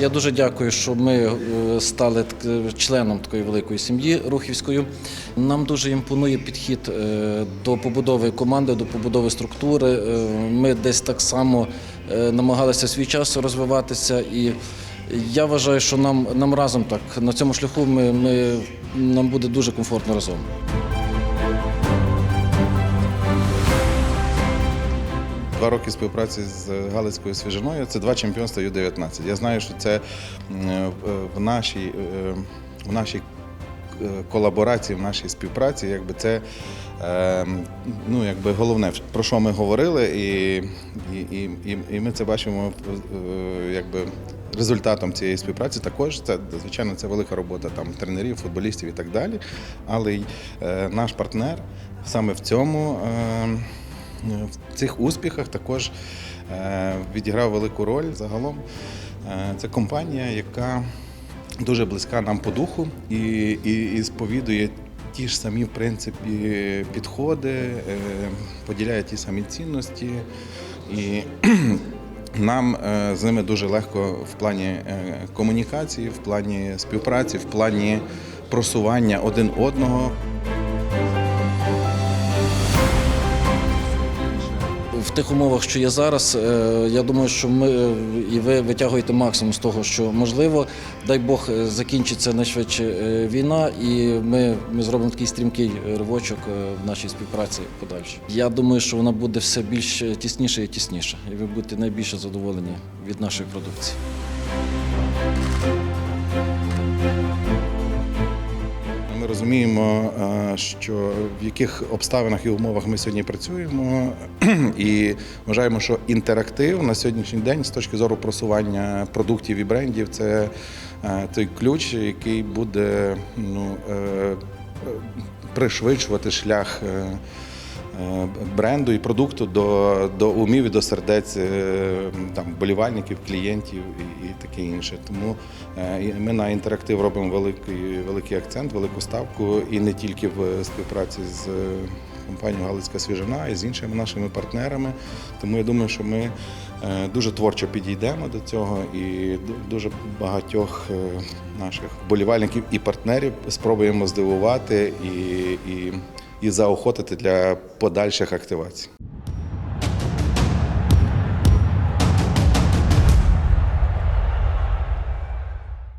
Я дуже дякую, що ми е, стали членом такої великої сім'ї Рухівською. Нам дуже імпонує підхід е, до побудови команди, до побудови структури. Е, Ми десь так само намагалися свій час розвиватися, і я вважаю, що нам, нам разом так на цьому шляху ми, ми, нам буде дуже комфортно разом. Два роки співпраці з Галицькою свіжиною це два чемпіонства Ю-19. Я знаю, що це е, в нашій, е, в нашій е, колаборації, в нашій співпраці, якби це ну, якби головне, про що ми говорили, і, і, і, і, ми це бачимо якби. Результатом цієї співпраці також це звичайно це велика робота там тренерів, футболістів і так далі. Але наш партнер саме в цьому е, в цих успіхах також е, відіграв велику роль. Загалом е, це компанія, яка дуже близька нам по духу і, і, і сповідує ті ж самі в принципі підходи, е, поділяє ті самі цінності. І нам е, з ними дуже легко в плані е, комунікації, в плані співпраці, в плані просування один одного. В тих умовах, що є зараз, е, я думаю, що ми е, і ви витягуєте максимум з того, що можливо. Дай Бог е, закінчиться найшвидше війна, і ми, ми зробимо такий стрімкий ривочок в нашій співпраці подальше. Я думаю, що вона буде все більш тісніше і тісніше, і ви будете найбільше задоволені від нашої продукції. Розуміємо, е, що в яких обставинах і умовах ми сьогодні працюємо, і вважаємо, що інтерактив на сьогоднішній день з точки зору просування продуктів і брендів це е, той ключ, який буде ну, е, пришвидшувати шлях. Е, Бренду і продукту до, до умів і до сердець е, там, болівальників, клієнтів і, і таке інше. Тому е, ми на інтерактив робимо великий, великий акцент, велику ставку і не тільки в співпраці з компанією Галицька свіжина, й з іншими нашими партнерами. Тому я думаю, що ми дуже творчо підійдемо до цього і дуже багатьох наших болівальників і партнерів спробуємо здивувати і, і, і заохотити для подальших активацій.